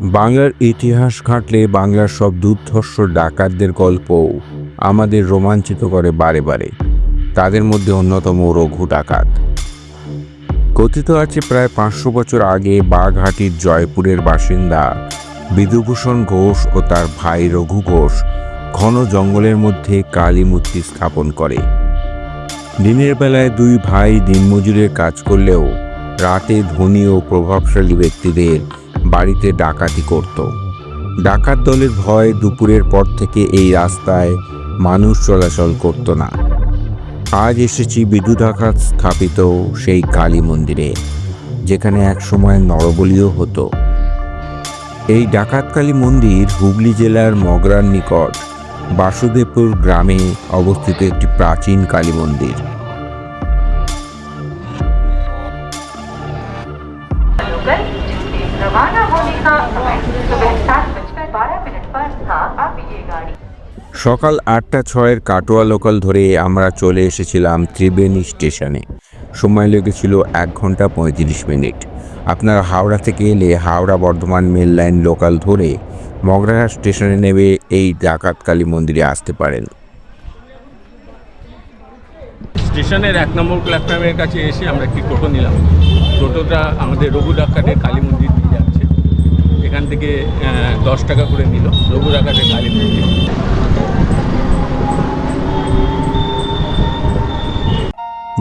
বাংলার ইতিহাস ঘাঁটলে বাংলার সব দুর্ধর্ষ ডাকাতদের গল্পও আমাদের রোমাঞ্চিত করে বারে বারে। তাদের মধ্যে অন্যতম রঘু ডাকাত। কথিত আছে প্রায় পাঁচশো বছর আগে বাঘহাটির জয়পুরের বাসিন্দা বিধুভূষণ ঘোষ ও তার ভাই রঘু ঘোষ ঘন জঙ্গলের মধ্যে কালী মূর্তি স্থাপন করে। দিনের বেলায় দুই ভাই দিনমজুরের কাজ করলেও রাতে ধনী ও প্রভাবশালী ব্যক্তিদের বাড়িতে ডাকাতি করত। ডাকাত দলের ভয় দুপুরের পর থেকে এই রাস্তায় মানুষ চলাচল করত না। আজ এসেছি বিদ্যুদাঘাত স্থাপিত সেই কালী মন্দিরে, যেখানে একসময় নরবলিও হতো। এই ডাকাতকালী মন্দির হুগলি জেলার মগরার নিকট, বাসুদেবপুর গ্রামে অবস্থিত একটি প্রাচীন কালী মন্দির। সকাল আটটা ছয়ের কাটোয়া লোকাল ধরে আমরা চলে এসেছিলাম ত্রিবেণী স্টেশনে। সময় লেগেছিল এক ঘণ্টা পঁয়ত্রিশ মিনিট। আপনারা হাওড়া থেকে এলে Howrah Bardhaman mail line local ধরে মগরাহাট স্টেশনে নেমে এই ডাকাতকালী মন্দিরে আসতে পারেন। স্টেশনের এক নম্বর প্ল্যাটফর্মের কাছে এসে আমরা একটি টোটো নিলাম। টোটোটা আমাদের রঘু ডাকাতের কালী মন্দির দিয়ে যাচ্ছে। এখান থেকে দশ টাকা করে নিল রঘু ডাকাতের কালী মন্দির।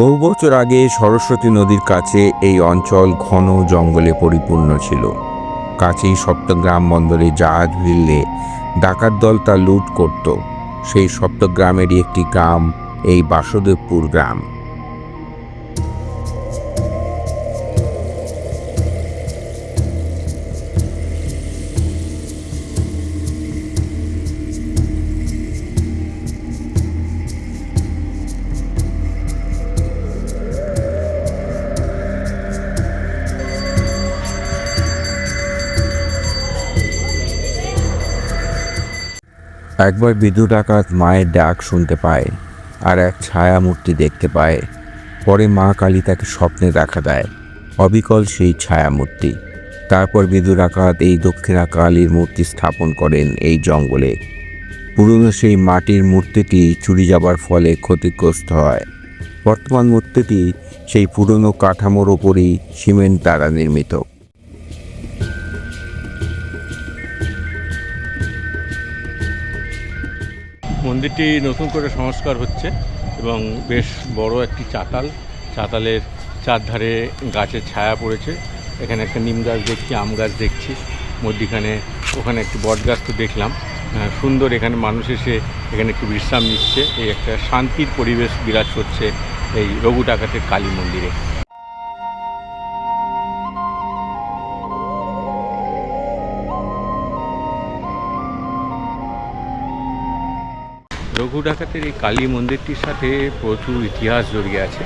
বহু বছর আগে সরস্বতী নদীর কাছে এই অঞ্চল ঘন জঙ্গলে পরিপূর্ণ ছিল। কাছেই সপ্তগ্রাম বন্দরে জাহাজ ভিড়লে ডাকাত দল তা লুট করত। সেই সপ্তগ্রামেরই একটি গ্রাম, এই বাসুদেবপুর গ্রাম। একবার বিদু ডাকাত মায়ের ডাক শুনতে পায় আর এক ছায়া মূর্তি দেখতে পায়। পরে মা কালী তাকে স্বপ্নে দেখা দেয়। অবিকল সেই ছায়া মূর্তি তারপর বিদু ডাকাত এই দক্ষিণা কালীর মূর্তি স্থাপন করেন এই জঙ্গলে। পুরনো সেই মাটির মূর্তিটি চুরি যাবার ফলে ক্ষতিগ্রস্ত হয়। বর্তমান মূর্তিটি সেই পুরনো কাঠামোর ওপরই সিমেন্ট দ্বারা নির্মিত। মন্দিরটি নতুন করে সংস্কার হচ্ছে এবং বেশ বড় একটি চাতাল। চাতালের চারধারে গাছের ছায়া পড়েছে। এখানে একটা নিম গাছ দেখছি, আম গাছ দেখছি। মধ্যিখানে ওখানে একটি বট গাছ তো দেখলাম। সুন্দর এখানে মানুষ এসে এখানে একটু বিশ্রাম নিচ্ছে। এই একটা শান্তির পরিবেশ বিরাজ করছে এই রঘু ডাকাতের কালী মন্দিরে। রঘু ডাকাতের এই কালী মন্দিরটির সাথে প্রচুর ইতিহাস জড়িয়ে আছে।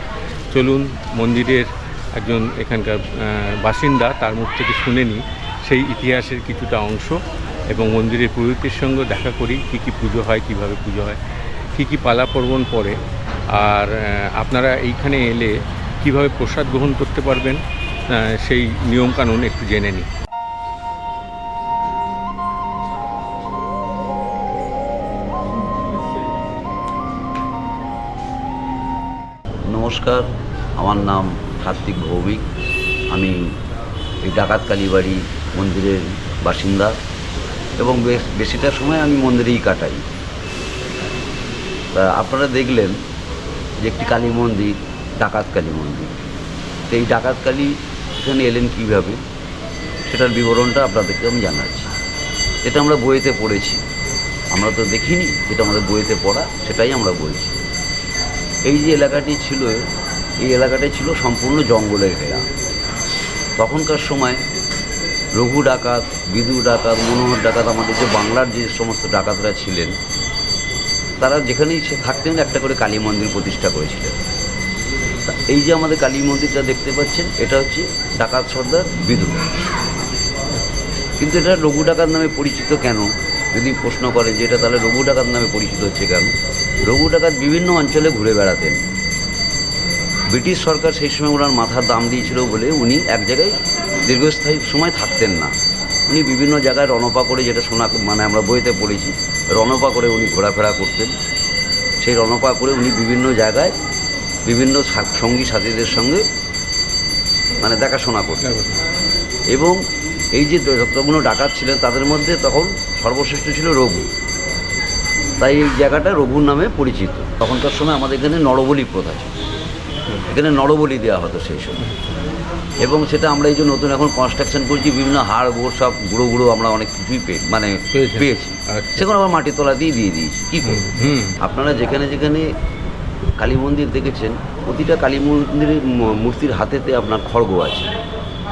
চলুন, মন্দিরের একজন এখানকার বাসিন্দা তার মুখ থেকে শুনে নিই। সেই ইতিহাসের কিছুটা অংশ এবং মন্দিরের পুরোহিতের সঙ্গে দেখা করি, কী কী পুজো হয়, কীভাবে পুজো হয়, কী কী পালা পর্বণ পড়ে। আর আপনারা এইখানে এলে কীভাবে প্রসাদ গ্রহণ করতে পারবেন সেই নিয়মকানুন একটু জেনে নিই। নমস্কার, আমার নাম কার্তিক ভৌমিক। আমি এই ডাকাত কালীবাড়ি মন্দিরের বাসিন্দা এবং বেশ, বেশিটা সময় আমি মন্দিরেই কাটাই। তা আপনারা দেখলেন যে একটি কালী মন্দির, ডাকাত কালী মন্দির। তো এই ডাকাত কালী এখানে এলেন কীভাবে? সেটার বিবরণটা আপনাদেরকে আমি জানাচ্ছি। এটা আমরা বইতে পড়েছি। আমরা তো দেখিনি, যেটা আমাদের বইতে পড়া, সেটাই আমরা বলছি। এই যে এলাকাটি ছিল, এই এলাকাটি ছিল সম্পূর্ণ জঙ্গলে ঘেরা। তখনকার সময় রঘু ডাকাত, বিদু ডাকাত, মনোহর ডাকাত, আমাদের যে বাংলার যে সমস্ত ডাকাতরা ছিলেন, তারা যেখানেই থাকতেন একটা করে কালী মন্দির প্রতিষ্ঠা করেছিলেন। এই যে আমাদের কালী মন্দিরটা দেখতে পাচ্ছেন, এটা হচ্ছে ডাকাত সর্দার, বিদু। কিন্তু এটা রঘু ডাকাত নামে পরিচিত কেন? যদি প্রশ্ন করে যে এটা তাহলে রঘু ডাকাত নামে পরিচিত হচ্ছে কেন? রঘু ডাকাত বিভিন্ন অঞ্চলে ঘুরে বেড়াতেন। ব্রিটিশ সরকার সেই সময় ওনার মাথার দাম দিয়েছিল বলে উনি এক জায়গায় দীর্ঘস্থায়ী সময় থাকতেন না। উনি বিভিন্ন জায়গায় রণপা করে যেটা শোনা মানে আমরা বইতে পড়েছি, রণপা করে উনি ঘোরাফেরা করতেন। সেই রণপা করে উনি বিভিন্ন জায়গায় বিভিন্ন সঙ্গী সাথীদের সঙ্গে মানে দেখাশোনা করতেন। এবং এই যে যতগুলো ডাকাত ছিলেন তাদের মধ্যে তখন সর্বশ্রেষ্ঠ ছিল রঘু। তাই এই জায়গাটা রঘুর নামে পরিচিত। তখনকার সময় আমাদের এখানে নরবলি প্রথা ছিল। এখানে নরবলি দেওয়া হতো সেই সময়। এবং সেটা আমরা এই যে নতুন এখন কনস্ট্রাকশন করছি বিভিন্ন হাড় গোড় সব গুঁড়ো গুঁড়ো আমরা অনেক কিছুই পেয়ে মানে? পেয়েছি। সেখানে সেগুলো আমরা মাটির তলাতেই দিয়ে দিয়ে দিয়েছি। কী করব হুম। আপনারা যেখানে যেখানে কালী মন্দির দেখেছেন প্রতিটা কালী মন্দিরের মূর্তির হাতেতে আপনার খড়গ আছে।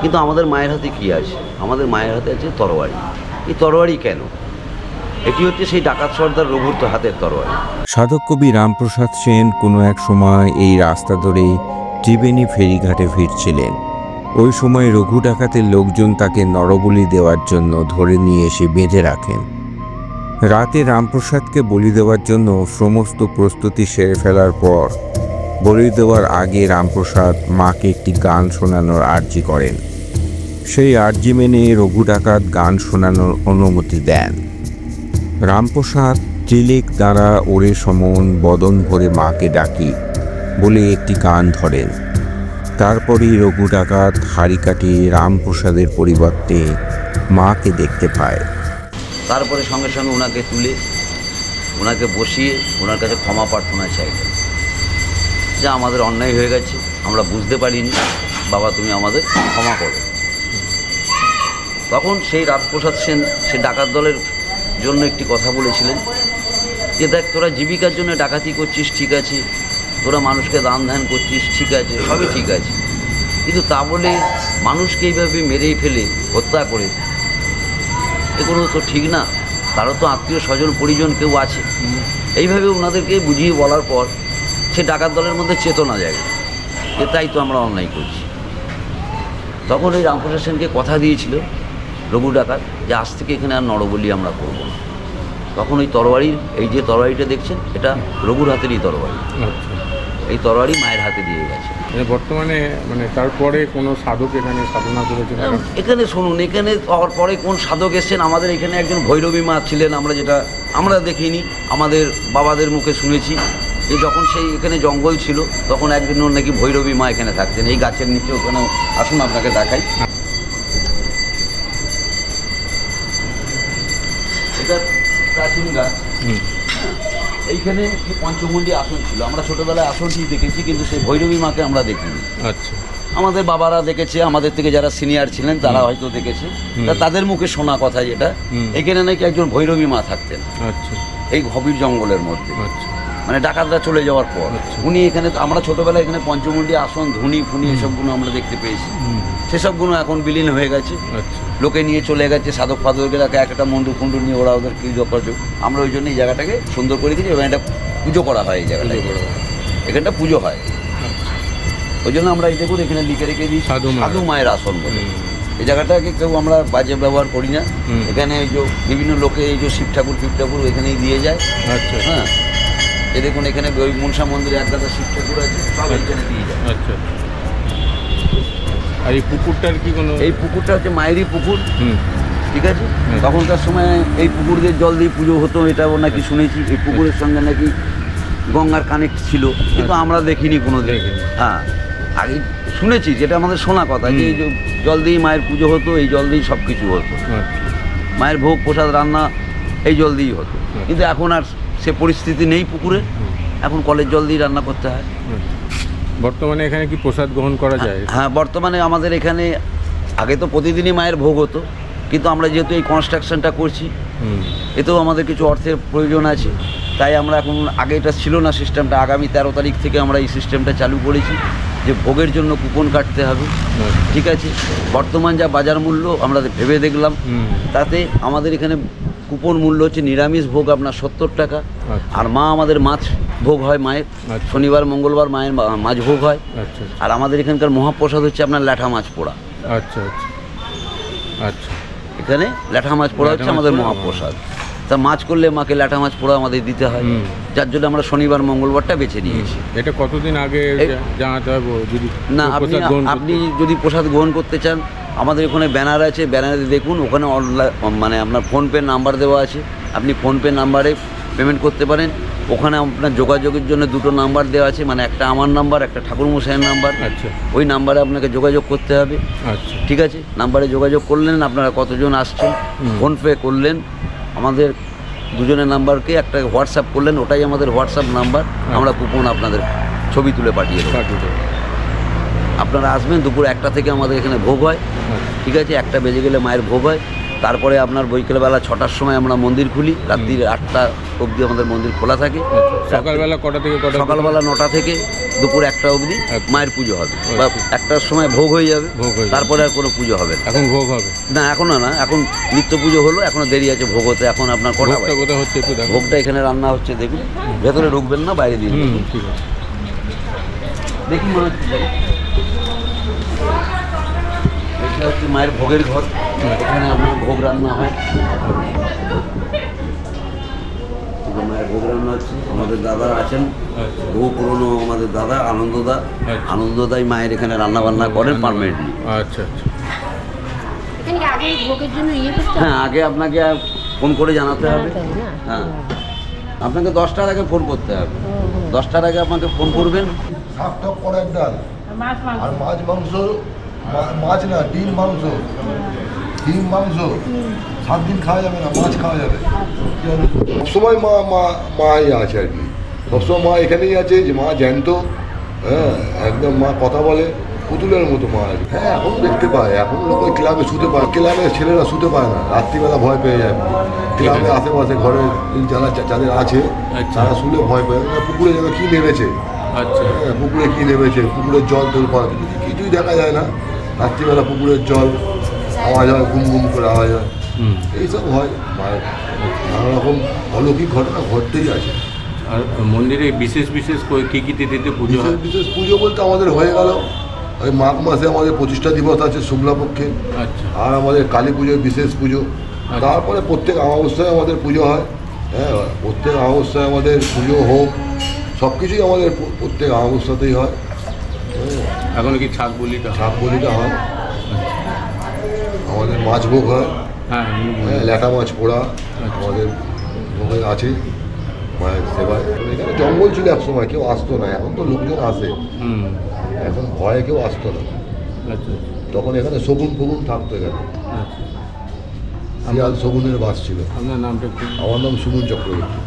কিন্তু আমাদের মায়ের হাতে কি আছে? আমাদের মায়ের হাতে আছে তরবারি এই তরবারি কেন? এটি হচ্ছে সেই ডাকাত সর্দার রঘুর হাতের তরবারি সাধক কবি রামপ্রসাদ সেন কোনো এক সময় এই রাস্তা ধরে ত্রিবেণী ফেরিঘাটে ফিরছিলেন। ওই সময় রঘু ডাকাতের লোকজন তাকে নরবলি দেওয়ার জন্য ধরে নিয়ে এসে বেঁধে রাখেন। রাতে রামপ্রসাদকে বলি দেওয়ার জন্য সমস্ত প্রস্তুতি সেরে ফেলার পর বলি দেওয়ার আগে রামপ্রসাদ মাকে একটি গান শোনানোর আর্জি করেন। সেই আর্জি মেনে রঘু ডাকাত গান শোনানোর অনুমতি দেন। রামপ্রসাদ ত্রিলেক দ্বারা ওরে সমন বদন ভরে মাকে ডাকি, বলে একটি গান ধরেন। তারপরেই রঘু ডাকাত হাড়ি কাটিয়ে রামপ্রসাদের পরিবর্তে মাকে দেখতে পায়। তারপরে সঙ্গে সঙ্গে ওনাকে তুলে ওনাকে বসিয়ে ওনার কাছে ক্ষমা প্রার্থনা চাইলেন যে আমাদের অন্যায় হয়ে গেছে, আমরা বুঝতে পারিনি। বাবা, তুমি আমাদের ক্ষমা করো। তখন সেই রামপ্রসাদ সেন, সে ডাকাত দলের জন্য একটি কথা বলেছিলেন যে দেখ, তোরা জীবিকার জন্য ডাকাতি করছিস, ঠিক আছে। তোরা মানুষকে দান ধ্যান করছিস, ঠিক আছে, সবই ঠিক আছে। কিন্তু তা বলে মানুষকে এইভাবে মেরেই ফেলে, হত্যা করে। এগুলো তো ঠিক না। তারও তো আত্মীয় স্বজন, পরিজন কেউ আছে। এইভাবে ওনাদেরকে বুঝিয়ে বলার পর সে ডাকাত দলের মধ্যে চেতনা যায় যে তাই তো আমরা অন্যায় করছি। তখন ওই রামপ্রসাদ সেনকে কথা দিয়েছিল। রঘু ডাকাত যে আজ থেকে এখানে আর নরবলি আমরা করব না। তখন ওই তরবারির এই যে তরবারিটা দেখছেন এটা রঘুর হাতেরই তরবারি। আচ্ছা। এই তরবারি মায়ের হাতে দিয়ে গেছে। মানে বর্তমানে মানে তারপরে কোনো সাধক এখানে সাধনা করেছেন? এখানে শুনুন এখানে হওয়ার পরে কোন সাধক এসছেন? আমাদের এখানে একজন ভৈরবী মা ছিলেন আমরা যেটা আমরা দেখিনি আমাদের বাবাদের মুখে শুনেছি। যে যখন সেই এখানে জঙ্গল ছিল তখন একজন নাকি ভৈরবী মা এখানে থাকতেন। এই গাছের নিচে ওখানে আসুন আপনাকে দেখাই। প্রাচীন গাছ। এইখানে একটি আসন ছিল। আমরা ছোটবেলায় আসনটি দেখেছি কিন্তু সেই ভৈরবী মাকে আমরা দেখিনি। আচ্ছা। আমাদের বাবারা দেখেছে আমাদের থেকে যারা সিনিয়র ছিলেন তারা হয়তো দেখেছে। তাদের মুখে শোনা কথা যেটা এখানে নাকি একজন ভৈরবী মা থাকতেন। আচ্ছা। এই গভীর জঙ্গলের মধ্যে। আচ্ছা। মানে ডাকাতরা চলে যাওয়ার পর। আচ্ছা। উনি এখানে আমরা ছোটবেলায় এখানে পঞ্চমুণ্ডী আসন ধুনি ফুনি এসবগুলো আমরা দেখতে পেয়েছি। সেসবগুলো এখন বিলীন হয়ে গেছে। আচ্ছা। লোকে নিয়ে চলে গেছে সাধক ফাধকেরাকে এক একটা মন্ডু ফুন্ডু নিয়ে ওরা ওদের কি করছে। আমরা ওই জন্য এই জায়গাটাকে সুন্দর করে দিয়েছি এবং এটা পুজো করা হয় এই জায়গাটায়। হয়। এখানটা পুজো হয়। ওই জন্য আমরা এই দেখুন এখানে লিখে রেখে দিই সাধু মায়ের। সাধু মায়ের আসন বলে। এই জায়গাটাকে কেউ আমরা বাজে ব্যবহার করি না। এখানে এই যে বিভিন্ন লোকে এই যে শিব ঠাকুর শিব ঠাকুর এখানেই দিয়ে যায়। আচ্ছা। হ্যাঁ। এ দেখুন এখানে ওই মনসা মন্দিরে এক গাদা শিব ঠাকুর আছে সব এইখানে দিয়ে যায়। আচ্ছা। আর এই পুকুরটার কি কোনো এই পুকুরটা হচ্ছে মায়েরই পুকুর। ঠিক আছে? তখনকার সময় এই পুকুর দিয়ে জল দিয়ে পুজো হতো এটাও নাকি শুনেছি এই পুকুরের সঙ্গে নাকি গঙ্গার কানেক্ট ছিল। কিন্তু আচ্ছা। আমরা দেখিনি কোনো দিন দেখিনি। হ্যাঁ। আগে শুনেছি যেটা আমাদের শোনা কথা যে এই যে জল দিয়েই মায়ের পুজো হতো এই জল দিয়েই সব কিছু হতো। আচ্ছা। মায়ের ভোগ প্রসাদ রান্না এই জল দিয়েই হতো। আচ্ছা। কিন্তু এখন আর সে পরিস্থিতি নেই পুকুরে। এখন কলের জল দিয়ে রান্না করতে হয়। বর্তমানে এখানে কি প্রসাদ গ্রহণ করা যায়? হ্যাঁ বর্তমানে আমাদের এখানে আগে তো প্রতিদিনই মায়ের ভোগ হতো। কিন্তু আমরা যেহেতু এই কনস্ট্রাকশনটা করছি এতেও আমাদের কিছু অর্থের প্রয়োজন আছে। তাই আমরা এখন আগে এটা ছিল না সিস্টেমটা আগামী তেরো তারিখ থেকে আমরা এই সিস্টেমটা চালু করেছি যে ভোগের জন্য কুপন কাটতে হবে। আচ্ছা। ঠিক আছে? বর্তমান যা বাজার মূল্য আমরা ভেবে দেখলাম। তাতে আমাদের এখানে কুপন মূল্য হচ্ছে নিরামিষ ভোগ আপনার সত্তর টাকা। আচ্ছা। আর মা আমাদের মাছ ভোগ হয় মায়ের। আচ্ছা। শনিবার মঙ্গলবার মায়ের মাছ ভোগ হয়। আচ্ছা আর আমাদের এখানকার মহাপ্রসাদ হচ্ছে আপনার ল্যাঠা মাছ পোড়া। আচ্ছা আচ্ছা। আচ্ছা। এখানে ল্যাঠা মাছ পোড়া হচ্ছে আমাদের মহাপ্রসাদ। তা মাছ করলে মাকে ল্যাঠা মাছ পোড়া আমাদের দিতে হয়। যার জন্য আমরা শনিবার মঙ্গলবারটা বেছে নিয়েছি। এটা কতদিন আগে জানাতে হবে? যদি না আপনি আপনি যদি প্রসাদ গ্রহণ করতে চান আমাদের ওখানে ব্যানার আছে ব্যানারে দেখুন ওখানে অনলাইন মানে আপনার ফোনপে নাম্বার দেওয়া আছে। আপনি ফোনপে নাম্বারে পেমেন্ট করতে পারেন। ওখানে আপনার যোগাযোগের জন্য দুটো নাম্বার দেওয়া আছে মানে একটা আমার নাম্বার একটা ঠাকুরমশাইয়ের নাম্বার। আচ্ছা। ওই নাম্বারে আপনাকে যোগাযোগ করতে হবে। আচ্ছা। ঠিক আছে? নাম্বারে যোগাযোগ করলেন আপনারা কতজন আসছেন ফোনপে করলেন আমাদের দুজনের নাম্বারকে একটা হোয়াটসঅ্যাপ করলেন ওটাই আমাদের হোয়াটসঅ্যাপ নাম্বার। আমরা কুপন আপনাদের ছবি তুলে পাঠিয়ে পাঠিয়ে দেবো। আপনারা আসবেন দুপুর একটা থেকে আমাদের এখানে ভোগ হয়। ঠিক আছে? একটা বেজে গেলে মায়ের ভোগ হয়। তারপরে আপনার বৈকালবেলা ছটার সময় আমরা মন্দির খুলি। রাত্রির আটটা অবধি আমাদের মন্দির খোলা থাকে। সকালবেলা কটা থেকে কটা সকালবেলা নটা থেকে দুপুর একটা অবধি আচ্ছা। মায়ের পুজো হবে। বা আচ্ছা। একটার সময় ভোগ হয়ে যাবে। ভোগ তারপরে আর কোনো পুজো হবে না। এখন ভোগ হবে? না এখনও না। এখন নিত্য পুজো হলো এখনও দেরি আছে ভোগ হতে। এখন আপনার কটা ভোগটা হচ্ছে ভোগটা এখানে রান্না হচ্ছে দেখুন। ভেতরে ঢুকবেন না বাইরে দিয়ে হুম ঢুকবেন। ঠিক আছে। দেখি মনে হচ্ছে। এটা হচ্ছে মায়ের ভোগের ঘর। এখানে আপনার ভোগ রান্না হয়। মায়ের ভোগ রান্না হচ্ছে আমাদের দাদা আছেন। আচ্ছা। বহু পুরনো আমাদের দাদা আনন্দদা। আচ্ছা। আনন্দদাই মায়ের এখানে রান্না বান্না করেন পারমানেন্টলি আচ্ছা আচ্ছা। এখানে কি আগে ভোগের জন্য ইয়ে করতে হ্যাঁ আগে আপনাকে ফোন করে জানাতে হবে? হ্যাঁ। আপনাকে দশটার আগে ফোন করতে হবে। দশটার আগে আপনাকে ফোন করবেন। আর মাছ মাংস মাছ না ডিম মাংস। ডিম মাংস। সাত দিন খাওয়া যাবে না মাছ খাওয়া যাবে। সবসময় মা মা মাই আছে আর কি। সবসময় মা এখানেই আছে যে মা জ্যান্ত হ্যাঁ একদম মা কথা বলে পুতুলের মতো মা আর হ্যাঁ এখন দেখতে পায় এখন লোক ওই ক্লাবে শুতে পায় ক্লাবে ছেলেরা শুতে পায় না রাত্রিবেলা ভয় পেয়ে যায়। ক্লাবে আশেপাশে ঘরে যারা যাদের আছে আচ্ছা। তারা শুলে ভয় পায় পুকুরে যেন কি নেমেছে? আচ্ছা। হ্যাঁ, পুকুরে কি নেমেছে? পুকুরের জল তোলপাড় কিছুই দেখা যায় না। রাত্রিবেলা পুকুরের জল আওয়াজ হয় ঘুম ঘুম করে আওয়াজ হয়। হুম। এইসব হয়। নানা রকম অলৌকিক ঘটনা ঘটতেই আছে। আর মন্দিরে বিশেষ বিশেষ কী কী তিথিতে পুজো বিশেষ হয়? বিশেষ পুজো বলতে আমাদের হয়ে গেল। ওই মাঘ মাসে আমাদের প্রতিষ্ঠা দিবস আছে শুক্লাপক্ষে। আচ্ছা। আর আমাদের কালী পুজোর বিশেষ পুজো। তারপরে প্রত্যেক অমাবস্যায় আমাদের পুজো হয়। হ্যাঁ প্রত্যেক অমাবস্যায় আমাদের পুজো হোক সব কিছুই আমাদের প্রত্যেক অমাবস্যাতেই হয় হ্যাঁ। এখন কি ছাগ বলিটা? শাক বলিটা হয়। আমাদের মাছ ভোগ হয়। হ্যাঁ হ্যাঁ ল্যাটা মাছ পোড়া। আমাদের ভোগে আছে। মায়ের সেবায়। এখানে জঙ্গল ছিল এক সময় কেউ আসতো না। এখন তো লোকজন আসে। এখন ভয়ে কেউ আসতো না। আচ্ছা তখন এখানে শগুন ফগুন থাকতো এখানে। আচ্ছা। শিয়াল শগুনের বাস ছিল। আমার নাম সুমন চক্রবর্তী।